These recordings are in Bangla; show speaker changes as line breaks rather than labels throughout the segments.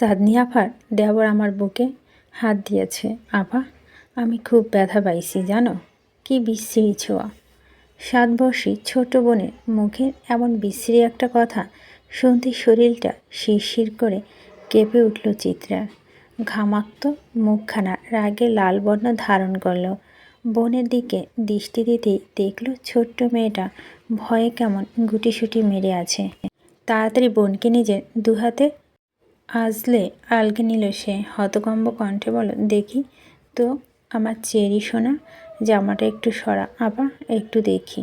চাঁদনি আফার দেবর আমার বুকে হাত দিয়েছে। আপা আমি খুব ব্যথা পাইছি, জানো? কি বিশ্রী ছোঁয়া। সাত বর্ষী ছোট বোনের মুখে এমন বিশ্রী একটা কথা শুনতে শরীরটা শিরশির করে কেঁপে উঠল চিত্রার। ঘামাক্ত মুখখানা রাগে লাল বর্ণ ধারণ করল। বোনের দিকে দৃষ্টি দিতেই দেখল ছোট্ট মেয়েটা ভয়ে কেমন গুটিসুটি মেরে আছে। তাড়াতাড়ি বোনকে নিজের দুহাতে আজলে আলগে নিল সে। হতকম্ব কণ্ঠে বলো দেখি তো আমার চেরি সোনা, জামাটা একটু সরা, আবার একটু দেখি।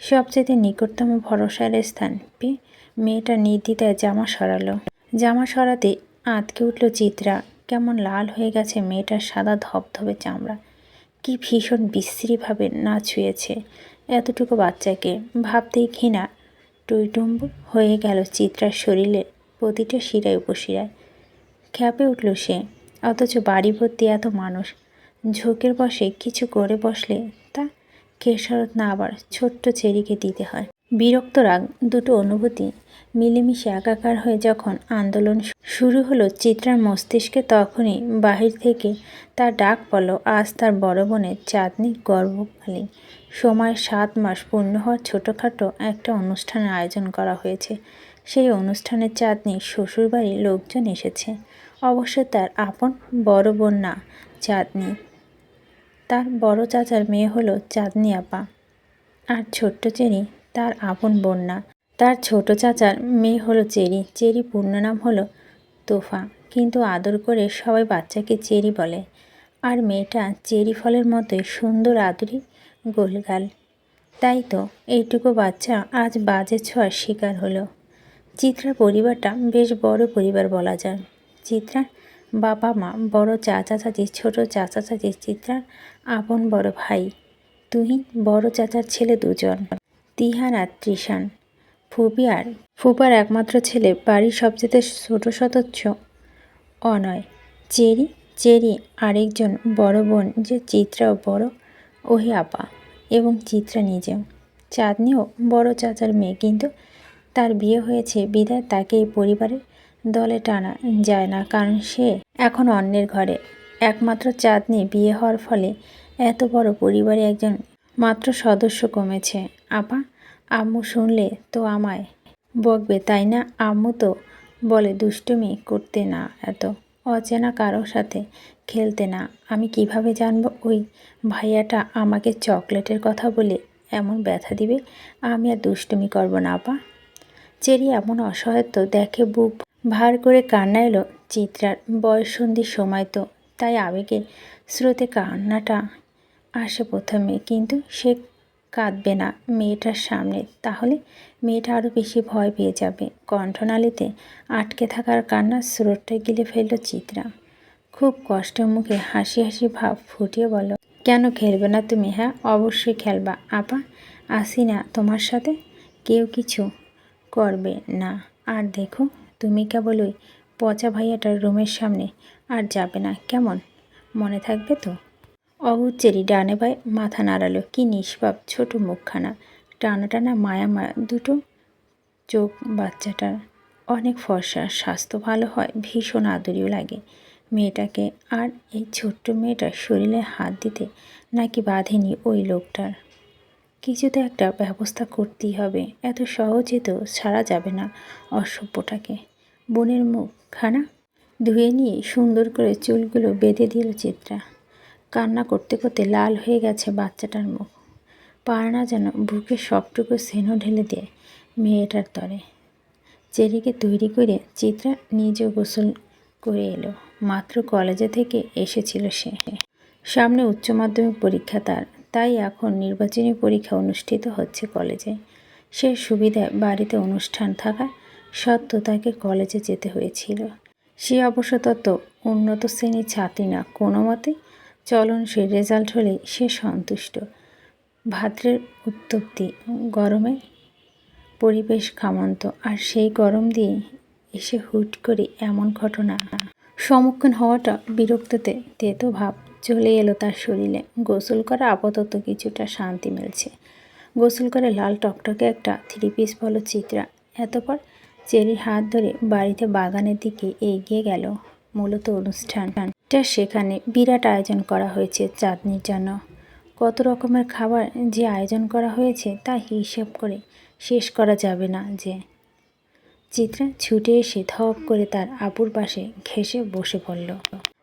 সবচেয়ে নিকটতম ভরসার স্থান পেয়ে মেয়েটা নির্দ্বিধায় জামা সরালো। জামা সরাতে আঁতকে উঠল চিত্রা। কেমন লাল হয়ে গেছে মেয়েটার সাদা ধবধবে চামড়া। কি ভীষণ বিশ্রীভাবে না ছুঁয়েছে এতটুকু বাচ্চাকে। ভাবতেই ঘৃণা টইটুম্ব হয়ে গেল চিত্রার শরীরের প্রতিটা শিরায় উপশিরায়। খ্যাপে উঠল সে, অথচ বাড়ি ভর্তি এত মানুষ। ঝোঁকের বসে কিছু করে বসলে তা খেসারত না আবার ছোট্ট চেরিকে দিতে হয়। বিরক্ত রাগ, দুটো অনুভূতি মিলেমিশে একাকার হয়ে যখন আন্দোলন শুরু হলো, চিত্রার মস্তিষ্কে তখনই বাহির থেকে তার ডাক পড়ল, আজ তার বড় বোনের চাঁদনির গর্ভকালীন সময় সাত মাস পূর্ণ হওয়ার ছোটোখাটো একটা অনুষ্ঠানের আয়োজন করা হয়েছে। সেই অনুষ্ঠানের চাঁদনি শ্বশুরবাড়ির লোকজন এসেছে। অবশ্য তার আপন বড় বোন না, চাঁদনি। তার বড় চাচার মেয়ে হলো চাঁদনি আপা। আর ছোট্ট চেরি তার আপন বোন না। তার ছোট চাচার মেয়ে হলো চেরি। চেরি পূর্ণ নাম হলো তোফা। কিন্তু আদর করে সবাই বাচ্চাকে চেরি বলে। আর মেয়েটা চেরি ফলের মতোই সুন্দর আদুরি, গোলগাল। তাই তো, এইটুকু বাচ্চা আজ বাজে ছোঁয়ার শিকার হলো। চিত্রার পরিবারটা বেশ বড় পরিবার বলা যায়। চিত্রার বাবা মা বড় চাচা চাচি, ছোট চাচা চাচি, চিত্রার আপন বড় ভাই, তুহিন বড় চাচার ছেলে দুজন তিহান আর ত্রিশান ফুপি আর ফুপার একমাত্র ছেলে, বাড়ির সবচেয়ে ছোট সদস্য অনয়। চেরি চেরি আরেকজন বড় বোন যে চিত্রাও বড় ওহি আপা এবং চিত্রা নিজেও। চাঁদনিও বড় চাচার মেয়ে কিন্তু তার বিয়ে হয়েছে, বিদায় তাকে এই পরিবারের দলে টানা যায় না, কারণ সে এখন অন্যের ঘরে। একমাত্র চাঁদনি বিয়ে হওয়ার ফলে এত বড় পরিবারে একজন মাত্র সদস্য কমেছে। আপা, আম্মু শুনলে তো আমায় বকবে, তাই না? আম্মু তো বলে, দুষ্টুমি করতে না এত, অচেনা কারোর সাথে খেলতে না। আমি কীভাবে জানব ওই ভাইয়াটা আমাকে চকলেটের কথা বলে এমন ব্যথা দিবে? আমি আর দুষ্টুমি করব না, আপা। চেরি এমন অসহায়ত্ব দেখে বুক ভার করে কান্না এলো চিত্রার বয়সন্ধির সময় তো। তাই আবেগের স্রোতে কান্নাটা আসে প্রথমে, কিন্তু সে কাঁদবে না মেয়েটার সামনে। তাহলে মেয়েটা আরও বেশি ভয় পেয়ে যাবে। কণ্ঠনালীতে আটকে থাকার কান্নার স্রোতটা গিলে ফেলল চিত্রা। খুব কষ্টের মুখে হাসি হাসি ভাব ফুটিয়ে বলো কেন খেলবে না তুমি? হ্যাঁ অবশ্যই খেলবা। আপা আসি না তোমার সাথে? কেউ কিছু করবে না। আর দেখো, তুমি কেবল ওই পচা ভাইয়াটার রুমের সামনে আর যাবে না, কেমন? মনে থাকবে তো? অবুচ্চেরি ডানে বাই মাথা নাড়ালো। কি নিষ্পাপ, ছোট মুখখানা। টানা টানা মায়া মায়া দুটো চোখ বাচ্চাটার। অনেক ফর্সা, স্বাস্থ্য ভালো হয়, ভীষণ আদরীয় লাগে। মেয়েটাকে আর এই ছোট্ট মেয়েটার শরীরে হাত দিতে নাকি বাঁধেনি ওই লোকটার? কিছুতে একটা ব্যবস্থা করতেই হবে। এত সহজে তো ছাড়া যাবে না অসভ্যটাকে। বোনের মুখ, খানা? ধুয়ে নিয়ে সুন্দর করে চুলগুলো বেঁধে দিল চিত্রা। কান্না করতে করতে লাল হয়ে গেছে বাচ্চাটার মুখ। পারনা যেন বুকে সবটুকু স্নেহ ঢেলে দিয়ে মেয়েটার তরে। চেরিকে তৈরি করে চিত্রা নিজেও গোসল করে এলো। মাত্র কলেজে থেকে এসেছিল সে। সামনে উচ্চ মাধ্যমিক পরীক্ষা তার। তাই এখন নির্বাচনী পরীক্ষা অনুষ্ঠিত হচ্ছে কলেজে। সে সুবিধায় বাড়িতে অনুষ্ঠান থাকা সত্ত্বেও তাকে কলেজে যেতে হয়েছিল। সে অবশ্য উন্নত শ্রেণির ছাত্রী না, কোনো মতে চলনশীল রেজাল্ট হলেই সে সন্তুষ্ট। ভাদ্রের উত্তপ্তি, গরমে পরিবেশ খামন্ত আর সেই গরম দিয়ে এসে হুট করে এমন ঘটনা। সম্মুখীন হওয়াটা বিরক্ততে তেতো ভাব। চলে এলো তার শরীরে। গোসল করা আপাতত কিছুটা শান্তি মিলছে। গোসল করে লাল টকটকে একটা থ্রি পিস বলো চিত্রা। এতপর চেরির হাত ধরে বাড়িতে বাগানের দিকে এগিয়ে গেল মূলত অনুষ্ঠানটা সেখানে বিরাট আয়োজন করা হয়েছে চাঁদনির জন্য। কত রকমের খাবার যে আয়োজন করা হয়েছে তা হিসেব করে শেষ করা যাবে না যে। চিত্রা ছুটে এসে ধপ করে তার আপুর পাশে ঘেসে বসে পড়ল।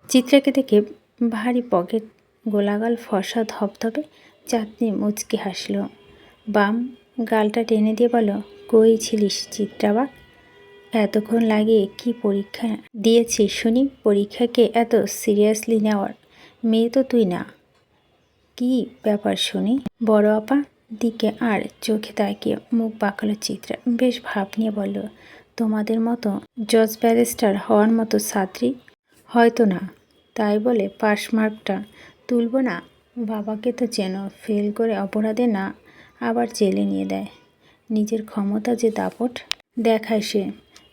চিত্রাকে দেখে ভারী পকেট, গোলাগাল ফর্সা ধপধপে চাঁদনি মুচকি হাসল। বাম গালটা টেনে দিয়ে বলো কই ছিলিস চিত্রাবাক এতক্ষণ লাগিয়ে কি পরীক্ষা দিয়েছিস শুনি? পরীক্ষাকে এত সিরিয়াসলি নেওয়ার মেয়ে তো তুই না। কি ব্যাপার শুনি? বড় আপা দিকে আর চোখে তাকিয়ে মুখ বাঁকালো চিত্রা। বেশ ভাব নিয়ে বলল, তোমাদের মতো জজ ব্যারিস্টার হওয়ার মতো ছাত্রী হয়তো না। তাই বলে পাস মার্কটা তুলব না। বাবাকে তো যেন ফেল করে অপরাধে না আবার জেলে নিয়ে দেয়। নিজের ক্ষমতা যে দাপট দেখায় সে।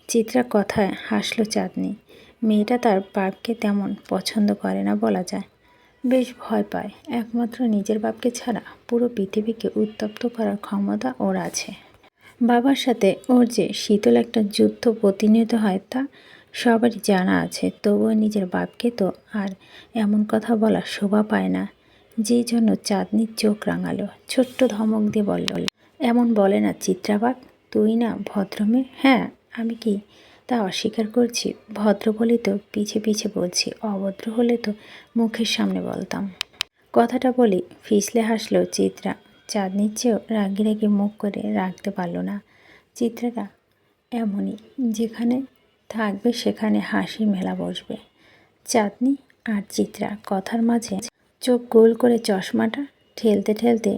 চিত্রা কথায় হাসলো চাঁদনি। মেয়েটা তার বাপকে তেমন পছন্দ করে না বলা যায়। বেশ ভয় পায়। একমাত্র নিজের বাপকে ছাড়া পুরো পৃথিবীকে উত্তপ্ত করার ক্ষমতা ওর আছে। বাবার সাথে ওর যে শীতল একটা যুদ্ধ প্রতিনিয়ত হয় তা সবারই জানা আছে, তবুও নিজের বাপকে তো আর এমন কথা বলা শোভা পায় না। যেই জন্য চাঁদনির চোখ রাঙালো, ছোট্ট ধমক দিয়ে বলল, এমন বলে না চিত্রাবাগ তুই না ভদ্রমে হ্যাঁ আমি কি তা অস্বীকার করছি? ভদ্র বলেই তো পিছে পিছে বলছি, অভদ্র হলে তো মুখের সামনে বলতাম। কথাটা বলি ফিসলে হাসলো চিত্রা। চাঁদনির চেয়েও রাগি রেগে মুখ করে রাখতে পারল না। চিত্রাটা এমনই, যেখানে থাকবে সেখানে হাসি মেলা বসবে। চাঁদনি আর চিত্রা কথার মাঝে চোখ গোল করে চশমাটা ঠেলতে ঠেলতে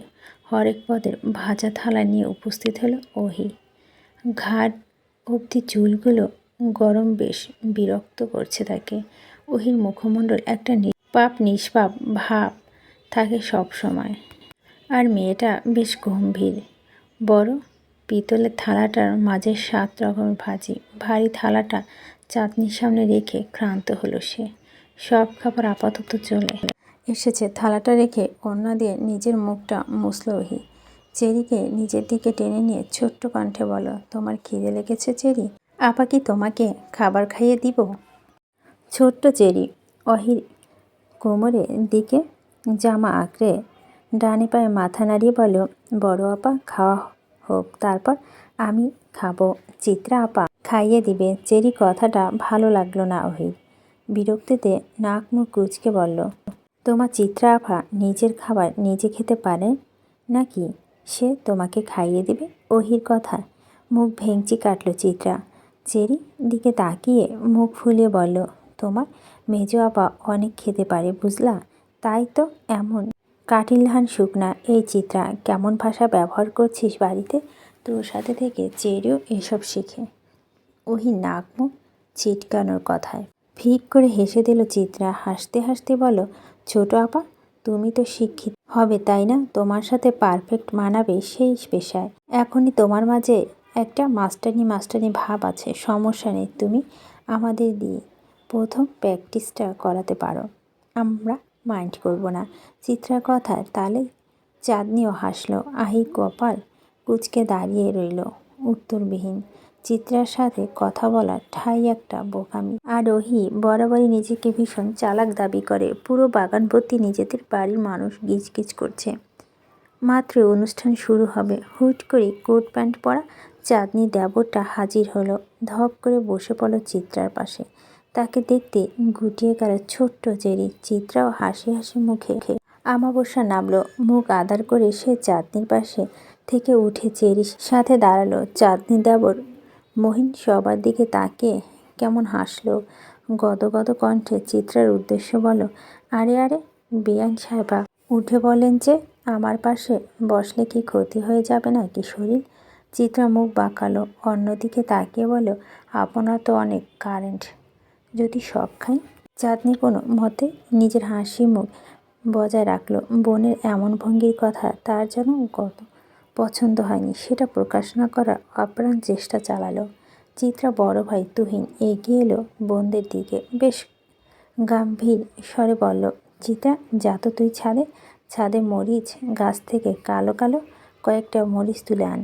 হরেক পদের ভাজা থালা নিয়ে উপস্থিত হলো ওহি। ঘাট অবধি চুলগুলো গরম বেশ বিরক্ত করছে তাকে। ওহির মুখমণ্ডল একটা নিষ্পাপ নিষ্পাপ ভাব থাকে সব সময়। আর মেয়েটা বেশ গম্ভীর। বড় পিতলের থালাটার মাঝে সাত রকমের ভাজি। ভারী থালাটা চাটনির সামনে রেখে ক্লান্ত হলো সে। সব খাবার আপাতত চলে এসেছে। থালাটা রেখে অন্য দিয়ে নিজের মুখটা মুছল ওহি। চেরিকে নিজের দিকে টেনে নিয়ে ছোট্ট কণ্ঠে বলো তোমার খিদে লেগেছে চেরি? আপা কি তোমাকে খাবার খাইয়ে দিব? ছোট্ট চেরি অহির কোমরের দিকে জামা আঁকড়ে ডানে পায়ে মাথা নাড়িয়ে বলো বড় আপা, খাওয়া হোক, তারপর আমি খাব। চিত্রা আপা খাইয়ে দিবে। চেরি কথাটা ভালো লাগল না অহির বিরক্তিতে নাক মুখ কুচকে বলল, তোমার চিত্রা আপা নিজের খাবার নিজে খেতে পারে নাকি? সে তোমাকে খাইয়ে দেবে? ওহির কথা মুখ ভেঙচি কাটলো চিত্রা। চেরি দিকে তাকিয়ে মুখ ফুলিয়ে বলল, তোমার মেজো আপা অনেক খেতে পারে, বুঝলা? তাই তো এমন কাটিলহান শুকনা, এই চিত্রা, কেমন ভাষা ব্যবহার করছিস বাড়িতে? তোর সাথে থেকে চেরিও এসব শিখে। ওহি নাক মুখ ছিটকানোর কথায়। ফিক করে হেসে দিল চিত্রা, হাসতে হাসতে বলো, ছোট আপা, তুমি তো শিক্ষিত। হবে তাই না? তোমার সাথে পারফেক্ট মানাবে সেই পেশায়। এখনই তোমার মাঝে একটা মাস্টারনি মাস্টারনি ভাব আছে, সমস্যা নেই তুমি আমাদের দিয়ে। প্রথম প্র্যাকটিসটা করাতে পারো। আমরা মাইন্ড করব না। চিত্রার কথার তালে চাঁদনিও হাসলো। আহি কপাল কুচকে দাঁড়িয়ে রইল। উত্তরবিহীন। চিত্রার সাথে কথা বলার ঠাই একটা বোকামি। আর ওহি বরাবরই নিজেকে ভীষণ চালাক দাবি করে। পুরো বাগান ভর্তি নিজেদের বাড়ির মানুষ গিজগিজ করছে। মাত্র অনুষ্ঠান শুরু হবে। হুট করে কোট প্যান্ট পরা চাঁদনি দেবরটা হাজির হলো। ধপ করে বসে পড়ল চিত্রার পাশে। তাকে দেখতে গুটিয়ে গেল ছোট্ট জেরি। চিত্রাও হাসি হাসি মুখে আমাবস্যা নামলো। মুখ আদার করে সে চাঁদনির পাশে থেকে উঠে চেরির সাথে দাঁড়াল। চাঁদনি দেবর মহিন সবার দিকে তাকিয়ে কেমন হাসলো। গদগদ কণ্ঠে চিত্রার উদ্দেশ্য বলো, আরে আরে বিয়ান সাহেবা। উঠে বলেন যে, আমার পাশে বসলে কি ক্ষতি হয়ে যাবে না কি শরীর? চিত্রা মুখ বাঁকালো। অন্যদিকে তাকিয়ে বলো আপনার তো অনেক কারেন্ট। যদি সব খাই? চাঁদনি কোনো মতে নিজের হাসি মুখ বজায় রাখল। বোনের এমন ভঙ্গির কথা তার যেন কত পছন্দ হয়নি। সেটা প্রকাশ না করার আপ্রাণ চেষ্টা চালালো। চিত্রা বড় ভাই তুহিন এগিয়ে এলো বোনদের দিকে। বেশ গাম্ভীর স্বরে বলল, চিত্রা, যা তো তুই ছাদে ছাদে মরিচ গাছ থেকে কালো কালো কয়েকটা মরিচ তুলে আন।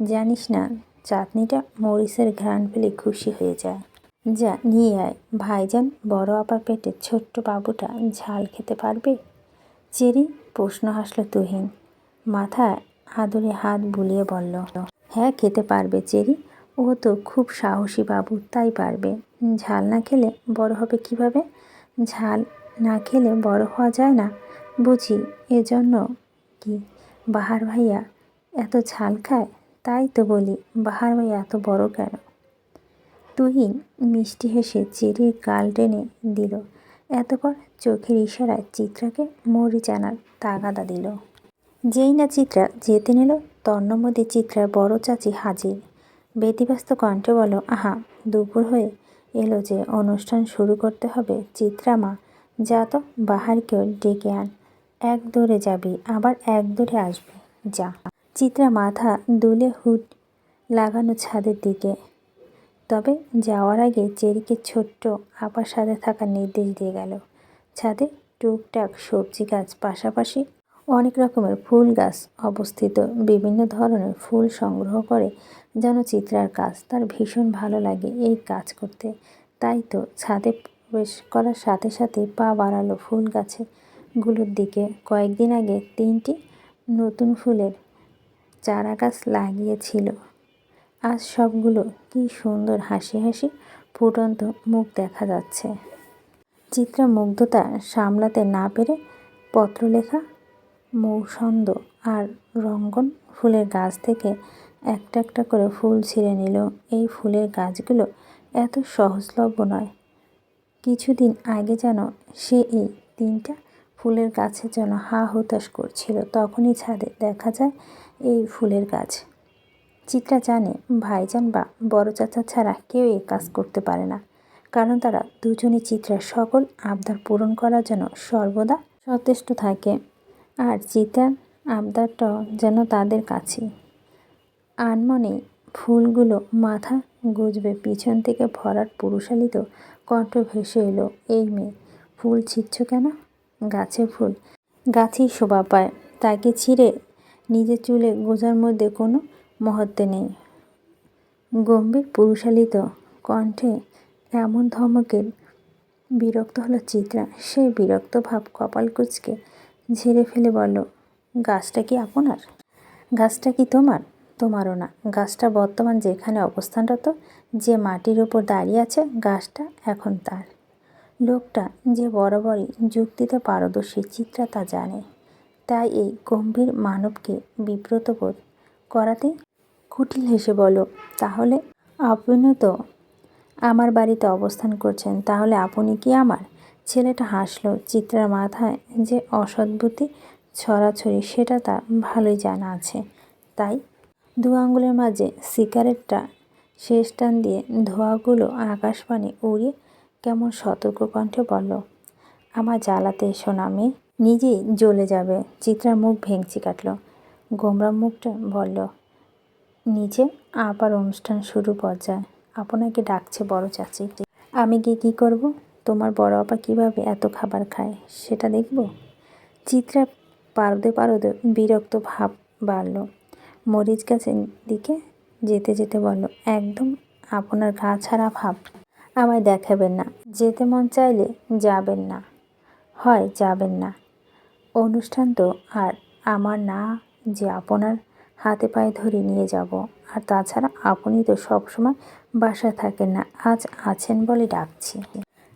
জানিস না চাটনিটা মরিচের ঘ্রাণ পেলে খুশি হয়ে যায়। যা, নিয়ে আয়। ভাইজান, বড় আপার পেটে ছোট্ট বাবুটা ঝাল খেতে পারবে? চেরি, প্রশ্ন হাসল তুহিন। মাথায় আদরে হাত বুলিয়ে বলল হ্যাঁ খেতে পারবে চেরি। ও তো খুব সাহসী বাবু, তাই পারবে। ঝাল না খেলে বড় হবে কীভাবে? ঝাল না খেলে বড় হওয়া যায় না। বুঝি এজন্য কি? বাহার ভাইয়া এত ঝাল খায়? তাই তো বলি, বাহার ভাইয়া এত বড় কেন? তুহিন মিষ্টি হেসে চেরির গাল টেনে দিল। এতপর চোখের ইশারায় চিত্রাকে মরিচ আনার তাগাদা দিল। যেই না চিত্রা যেতে নিল, তন্নমধ্যে চিত্রার বড় চাচি হাজির। ব্যতিব্যস্ত কণ্ঠে বলো আহা, দুপুর হয়ে এলো যে অনুষ্ঠান শুরু করতে হবে চিত্রা মা, যা তো বাহারকেও ডেকে আন। এক দৌড়ে যাবি, আবার এক দৌড়ে আসবি, যা। চিত্রা মাথা দুলে হুট লাগানো ছাদের দিকে তবে যাওয়ার আগে চেরিকে ছোট্ট আপার সাথে থাকার নির্দেশ দিয়ে গেল। ছাদে টুকটাক সবজি গাছ, পাশাপাশি অনেক রকমের ফুল গাছ অবস্থিত। বিভিন্ন ধরনের ফুল সংগ্রহ করে যেন চিত্রার কাজ তার ভীষণ ভালো লাগে এই কাজ করতে। তাই তো ছাদে প্রবেশ করার সাথে সাথে পা বাড়ালো ফুল গাছে গুলোর দিকে। কয়েকদিন আগে তিনটি নতুন ফুলের চারা গাছ লাগিয়েছিল। আজ সবগুলো কি সুন্দর হাসি হাসি ফুটন্ত মুখ দেখা যাচ্ছে। চিত্রা মুগ্ধতা সামলাতে না পেরে পত্রলেখা মৌসন্দ আর রঙ্গন ফুলের গাছ থেকে একটা একটা করে ফুল ছিঁড়ে নিল। এই ফুলের গাছগুলো এত সহজলভ্য নয়। কিছুদিন আগে যেন সে এই তিনটা ফুলের গাছের জন্য হা হুতাশ করছিল, তখনই ছাদে দেখা যায় এই ফুলের গাছ। চিত্রা জানে ভাইজান বা বড় চাচা ছাড়া কেউ এ কাজ করতে পারে না। কারণ তারা দুজনই চিত্রার সকল আবদার পূরণ করার জন্য সর্বদা সচেষ্ট থাকে। আর চিত্রার আবদারটাও যেন তাদের কাছে আনমনে ফুলগুলো মাথা গুজবে, পিছন থেকে ভরাট পুরুষালিত কণ্ঠ ভেসে এলো, এই মেয়ে, ফুল ছিঁড়ছ কেন? গাছে ফুল, গাছেই শোভা পায়, তাকে ছিঁড়ে নিজের চুলে গোজার মধ্যে কোনো মহত্ব নেই। গম্ভীর পুরুষালিত কণ্ঠে এমন ধমকের বিরক্ত হলো চিত্রা। সেই বিরক্ত ভাব কপাল কুচকে ঝেড়ে ফেলে বলল, গাছটা কি আপনার? গাছটা কি তোমার? তোমারও না। গাছটা বর্তমান যেখানে অবস্থানরত যে মাটির ওপর দাঁড়িয়ে আছে, গাছটা এখন তার। লোকটা যে বরাবরই যুক্তিতে পারদর্শী, চিত্রা তা জানে। তাই এই গম্ভীর মানবকে বিব্রত বোধ করাতে কুটিল হেসে বলো তাহলে আপনি তো আমার বাড়িতে অবস্থান করছেন, তাহলে আপনি কি আমার? ছেলেটা হাসলো, চিত্রার মাথায় যে অসদ্ভুতি ছড়াছড়ি সেটা তার ভালোই জানা আছে। তাই দু আঙ্গুলের মাঝে সিগারেটটা শেষ টান দিয়ে ধোঁয়াগুলো আকাশবাণী উড়িয়ে কেমন সতর্ক কণ্ঠে বলল, আমার জ্বালাতে এসো না মেয়ে, নিজেই জ্বলে যাবে। চিত্রার মুখ ভেঙচি কাটল গোমরা মুখটা বলল নিচে আবার অনুষ্ঠান শুরু পর্যায়ে আপনাকে ডাকছে বড় চাচি। আমি গিয়ে কী করব? তোমার বড় আপা কীভাবে এত খাবার খায় সেটা দেখব? চিত্রা পারদে পারদে বিরক্ত ভাব বাড়ল। মরিচ গাছের দিকে যেতে যেতে বলল, একদম আপনার গা ছাড়া ভাব। আমায় দেখাবেন না। যেতে মন চাইলে যাবেন না। হয় যাবেন না। অনুষ্ঠান তো আর আমার না যে আপনার হাতে পায়ে ধরে নিয়ে যাব। আর তাছাড়া আপনি তো সবসময় বাসায় থাকেন না, আজ আছেন বলে ডাকছি।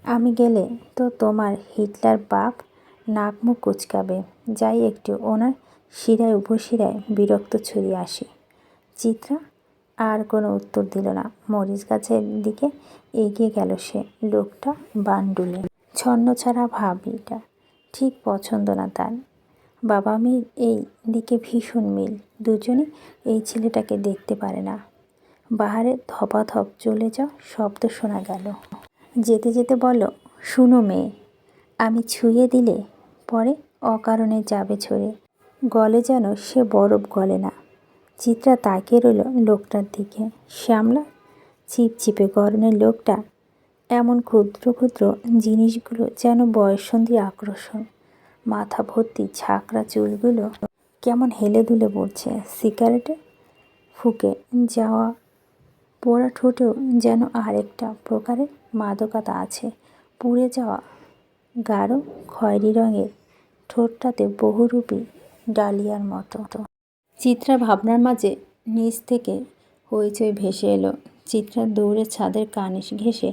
আমি গেলে তো তোমার হিটলার বাপ নাক মুখ কুচকাবে। যাই একটু ওনার শিরায় উপশিরায় বিরক্ত ছড়িয়ে আসি। চিত্রা আর কোনো উত্তর দিল না। মরিচ গাছের দিকে এগিয়ে গেল সে, লোকটা বান্ডুলে ছন্ন ছাড়া ভাবিটা ঠিক পছন্দ না তার। বাবা মেয়ের এই দিকে ভীষণ মিল। দুজনে এই ছেলেটাকে দেখতে পারে না। বাহারে ধপাধপ চলে যাও শব্দ শোনা গেল। যেতে যেতে বলো শুনো মেয়ে, আমি ছুঁয়ে দিলে পরে অকারণে যাবে ছড়ে গলে যেন সে বরফ গলে না চিত্রা তাকিয়ে রইল লোকটার দিকে। শ্যামলা চিপচিপে গরমের লোকটা এমন ক্ষুদ্র ক্ষুদ্র জিনিসগুলো যেন বয়সন্ধির আকর্ষণ। মাথা ভর্তি ঝাঁকড়া চুলগুলো কেমন হেলে দুলে পড়ছে সিগারেটে? ফুকে যাওয়া পোড়া ঠোঁটেও যেন আরেকটা প্রকারের মাদকতা আছে। পুড়ে যাওয়া গাঢ় খয়েরি রঙের ঠোঁটটাতে বহুরূপী ডালিয়ার মতো। চিত্রা ভাবনার মাঝে নিচ থেকে হইচই ভেসে এলো। চিত্রা দৌড়ে ছাদের কানিশ ঘেঁষে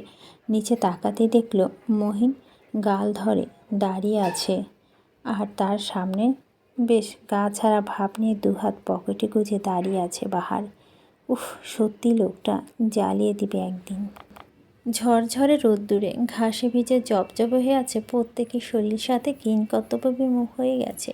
নিচে তাকাতেই দেখল মহিন গাল ধরে দাঁড়িয়ে আছে। আর তার সামনে বেশ গা ছাড়া ভাব নিয়ে দুহাত পকেটে গুঁজে দাঁড়িয়ে আছে বাহার। উফ, সত্যি লোকটা জ্বালিয়ে দিবে একদিন। ঝরঝরে রোদ্দুরে ঘাসে ভিজে জবজব হয়ে আছে প্রত্যেকের শরীর, সাথে কিন কর্তব্য বিমুখ হয়ে গেছে।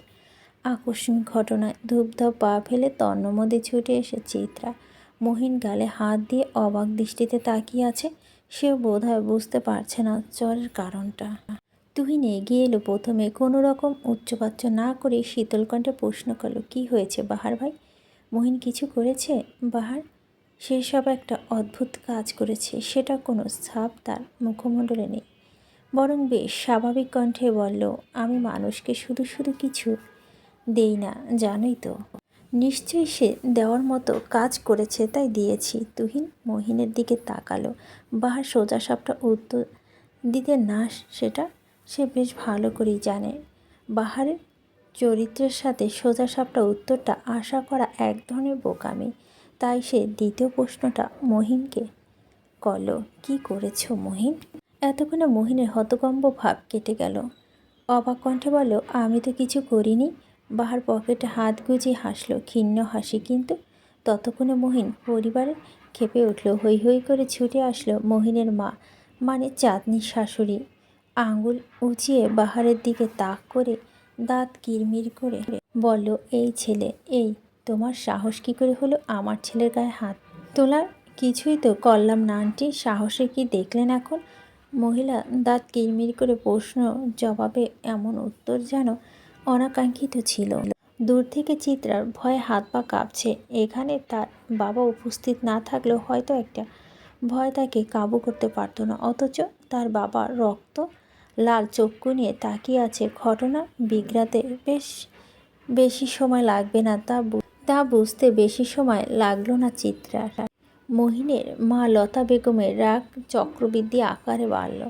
আকস্মিক ঘটনায় ধূপধাপ পা ফেলে তন্নমধ্যে ছুটে এসে চিত্রা। মহিন গালে হাত দিয়ে অবাক দৃষ্টিতে তাকিয়ে আছে, সেও বোধহয় বুঝতে পারছে না জ্বরের কারণটা। তুহিন এগিয়ে এলো। প্রথমে কোনো রকম উচ্চবাচ্য না করে শীতল কণ্ঠে প্রশ্ন করল, কি হয়েছে বাহার ভাই? মহিন কিছু করেছে বাহার? সে সব একটা অদ্ভুত কাজ করেছে, সেটা কোনো ছাপ তার মুখমণ্ডলে নেই। বরং বেশ স্বাভাবিক কণ্ঠে বলল, আমি মানুষকে শুধু শুধু কিছু দেই না, জানোই তো। নিশ্চয়ই সে দেওয়ার মতো কাজ করেছে, তাই দিয়েছি। তুহিন মহিনের দিকে তাকালো। বাহার সোজা সাপটা উত্তর দিতে না, সেটা সে বেশ ভালো করেই জানে। বাহারের চরিত্রের সাথে সোজা সাপটা উত্তরটা আশা করা এক ধরনের বোকামি। তাই সে দ্বিতীয় প্রশ্নটা মহিনকে করল, কি করেছ মহিন? এতক্ষণে মহিনের হতকম্ব ভাব কেটে গেল। অবাক কণ্ঠে বলল, আমি তো কিছু করিনি। বাহার পকেটে হাত গুজিয়ে হাসলো, ক্ষীণ হাসি কিন্তু। ততক্ষণে মহিন পরিবারে খেপে উঠল হৈ হৈ করে ছুটে আসলো মহিনের মা মানে চাঁদনির শাশুড়ি। আঙুল উঁচিয়ে বাহারের দিকে তাক করে, দাঁত কিরমির করে বলল, এই ছেলে, এই, তোমার সাহস কী করে হলো আমার ছেলের গায়ে হাত তোলার? কিছুই তো করলাম না, আন্টি সাহসে কি দেখলেন এখন? মহিলা দাঁত কিরমির করে প্রশ্ন জবাবে এমন উত্তর যেন অনাকাঙ্ক্ষিত ছিল। দূর থেকে চিত্রার ভয়ে হাত পা কাঁপছে। এখানে তার বাবা উপস্থিত না থাকলেও হয়তো একটা ভয় তাকে কাবু করতে পারতো না, অথচ তার বাবা রক্ত লাল চক্ষু নিয়ে তাকিয়ে আছে। ঘটনা বিগড়াতে বেশ, বেশি সময় লাগবে না তা তা বুঝতে বেশি সময় লাগল না চিত্রার। মহিনের মা লতা বেগমের রাগ চক্রবৃদ্ধি আকারে বাড়ল।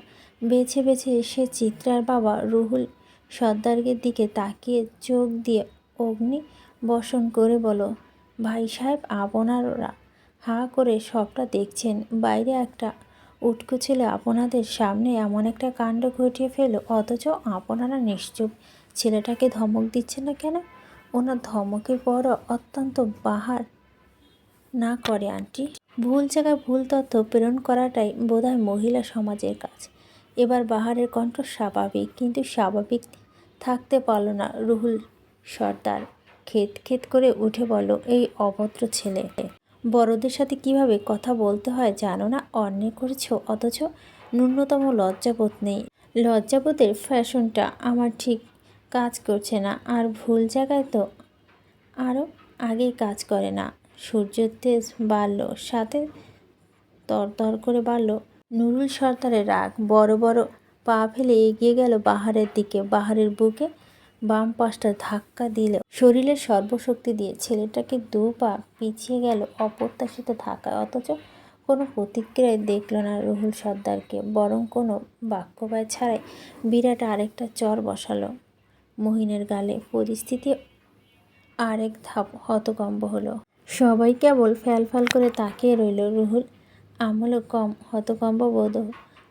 বেছে বেছে সে চিত্রার বাবা রুহুল সর্দারের দিকে তাকিয়ে চোখ দিয়ে অগ্নি বসন করে বলো, ভাই সাহেব, আপনারা হা করে সবটা দেখছেন। বাইরে একটা উটকো ছেলে আপনাদের সামনে এমন একটা কাণ্ড ঘটিয়ে ফেল অথচ আপনারা নিশ্চুপ। ছেলেটাকে ধমক দিচ্ছেন না কেন? ওনার ধমকের বড় অত্যন্ত বাহার না করে, আন্টি। ভুল জায়গায় ভুল তথ্য প্রেরণ করাটাই বোধহয় মহিলা সমাজের কাজ। এবার বাহারের কণ্ঠ স্বাভাবিক, কিন্তু স্বাভাবিক থাকতে পারল না রুহুল সর্দার। খেত খেত করে উঠে বলো এই অভদ্র ছেলে। বড়দের সাথে কীভাবে কথা বলতে হয় জানো না? অন্যায় করেছ, অথচ ন্যূনতম লজ্জাবোধ নেই। লজ্জাবোধের ফ্যাশনটা আমার ঠিক কাজ করছে না, আর ভুল জায়গায় তো আরও আগেই কাজ করে না। সূর্যের তেজ বাড়ল, সাথে তরতর করে বাড়ল। নুরুল সর্দারের রাগ বড় বড় পা ফেলে এগিয়ে গেল বাহারের দিকে, বাহারের বুকে। বাম পাশটা ধাক্কা দিল শরীরের সর্বশক্তি দিয়ে ছেলেটাকে দু পা পিছিয়ে গেল অপ্রত্যাশিত ধাক্কায়। অথচ কোনো প্রতিক্রিয়ায় দেখল না রুহুল সর্দারকে, বরং কোনো বাক্যবায় ছাড়াই বিরাট আরেকটা চর বসালো। মহিনের গালে পরিস্থিতি আরেক ধাপ হতকম্ব হলো। সবাই কেবল ফ্যাল ফ্যাল করে তাকিয়ে রইল। রুহুল আমলও কম হতকম্ব বোধ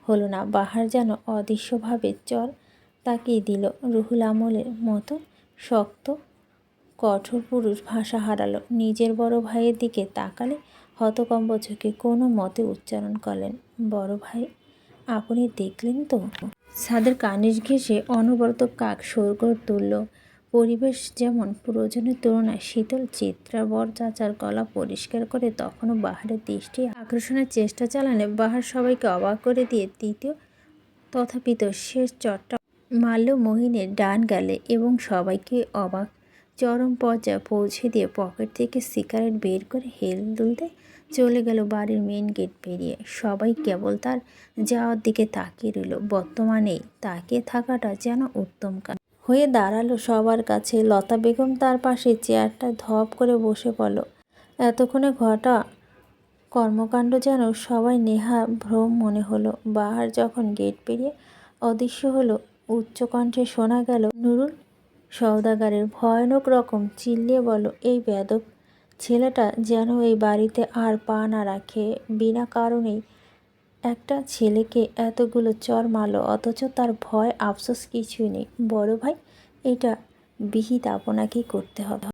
হলো না। বাহার যেন অদৃশ্যভাবে চর তাকিয়ে দিল। রুহুল আমলের মতো শক্ত, কঠোর পুরুষ ভাষা হারালো। নিজের বড় ভাইয়ের দিকে তাকালে হতকম্ব চোখে কোনো মতে উচ্চারণ করলেন। বড় ভাই, আপনি দেখলেন তো? ছাদের কানিশ ঘেঁষে অনবরত কাক সরগর তুলল। পরিবেশ যেমন প্রয়োজনের তুলনায় শীতল চিত্রা বর চাচার গলা পরিষ্কার করে তখনও বাহারের দৃষ্টি আকর্ষণের চেষ্টা চালালে বাহার সবাইকে অবাক করে দিয়ে তৃতীয়, তথাপিত শেষ চটটা মারল মহিনের ডান গালে এবং সবাইকে অবাক। চরম পর্যায়ে পৌঁছে দিয়ে পকেট থেকে সিগারেট বের করে হেল দুলতে চলে গেল বাড়ির মেন গেট পেরিয়ে। সবাই কেবল তার যাওয়ার দিকে তাকিয়ে রইল। বর্তমানে তাকিয়ে থাকাটা যেন উত্তম কাজ। হয়ে দাঁড়াল সবার কাছে। লতা বেগম তার পাশে চেয়ারটা ধপ করে বসে পড়ল। এতক্ষণে ঘটা কর্মকাণ্ড যেন সবাই নেহা ভ্রম মনে হলো। বাহার যখন গেট পেরিয়ে অদৃশ্য হলো উচ্চকণ্ঠে শোনা গেল, নুরুল, সওদাগারের ভয়ানক রকম চিল্লিয়ে বলল, এই বেদব ছেলেটা যেন এই বাড়িতে আর পা না রাখে, বিনা কারণেই একটা ছেলেকে এতগুলো চর মারলো, অথচ তার ভয়, আফসোস কিছুই নেই। বড় ভাই, এটা বিহিত আপনাকেই করতে হবে।